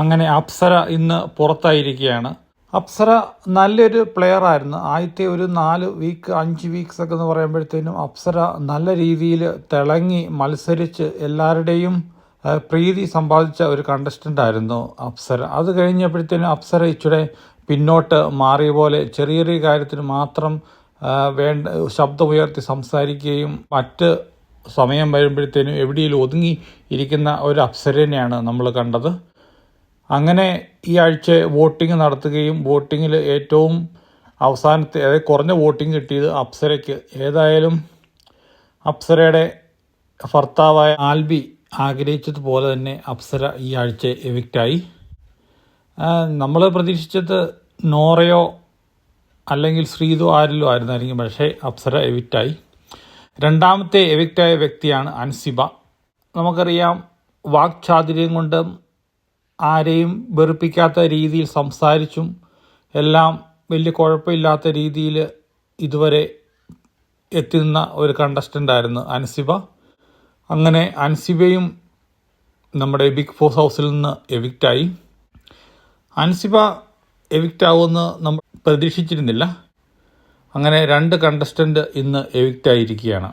അങ്ങനെ അപ്സര ഇന്ന് പുറത്തായിരിക്കുകയാണ്. അപ്സര നല്ലൊരു പ്ലെയർ ആയിരുന്നു. ആദ്യത്തെ ഒരു നാല് വീക്ക് അഞ്ച് വീക്സ് ഒക്കെ എന്ന് പറയുമ്പോഴത്തേനും അപ്സര നല്ല രീതിയിൽ തിളങ്ങി മത്സരിച്ച് എല്ലാവരുടെയും പ്രീതി സമ്പാദിച്ച ഒരു കണ്ടസ്റ്റന്റ് ആയിരുന്നു അപ്സര. അത് കഴിഞ്ഞപ്പോഴത്തേനും അപ്സര ഇച്ചിടെ പിന്നോട്ട് മാറിയ പോലെ ചെറിയ ചെറിയ കാര്യത്തിന് മാത്രം വേണ്ട ശബ്ദമുയർത്തി സംസാരിക്കുകയും മറ്റ് സമയം വരുമ്പോഴത്തേനും എവിടെയെങ്കിലും ഒതുങ്ങി ഇരിക്കുന്ന ഒരു അപ്സരനെയാണ് നമ്മൾ കണ്ടത്. അങ്ങനെ ഈ ആഴ്ച വോട്ടിംഗ് നടത്തുകയും വോട്ടിങ്ങിൽ ഏറ്റവും അവസാനത്തെ അതായത് കുറഞ്ഞ വോട്ടിംഗ് കിട്ടിയത് അപ്സരയ്ക്ക്. ഏതായാലും അപ്സരയുടെ ഭർത്താവായ ആൽബി ആഗ്രഹിച്ചതുപോലെ തന്നെ അപ്സര ഈ ആഴ്ച എവിക്റ്റായി നമ്മൾ പ്രതീക്ഷിച്ചത് നോറയോ അല്ലെങ്കിൽ ശ്രീതു ആരിലോ ആയിരുന്നായിരിക്കും പക്ഷേ അപ്സര എവിക്റ്റായി രണ്ടാമത്തെ എവിക്റ്റായ വ്യക്തിയാണ് അൻസിബ. നമുക്കറിയാം വാക്ചാതുര്യം കൊണ്ടും ആരെയും വെറുപ്പിക്കാത്ത രീതിയിൽ സംസാരിച്ചും എല്ലാം വലിയ കുഴപ്പമില്ലാത്ത രീതിയിൽ ഇതുവരെ എത്തുന്ന ഒരു കണ്ടസ്റ്റന്റ് ആയിരുന്നു അൻസിബ. അങ്ങനെ അൻസിബയും നമ്മുടെ ബിഗ് ബോസ് ഹൗസിൽ നിന്ന് എവിക്റ്റായി അൻസിബ എവിക്റ്റാവുമെന്ന് നമ്മൾ പ്രതീക്ഷിച്ചിരുന്നില്ല. അങ്ങനെ രണ്ട് കണ്ടസ്റ്റന്റ് ഇന്ന് എവിക്റ്റ് ആയിരിക്കുകയാണ്.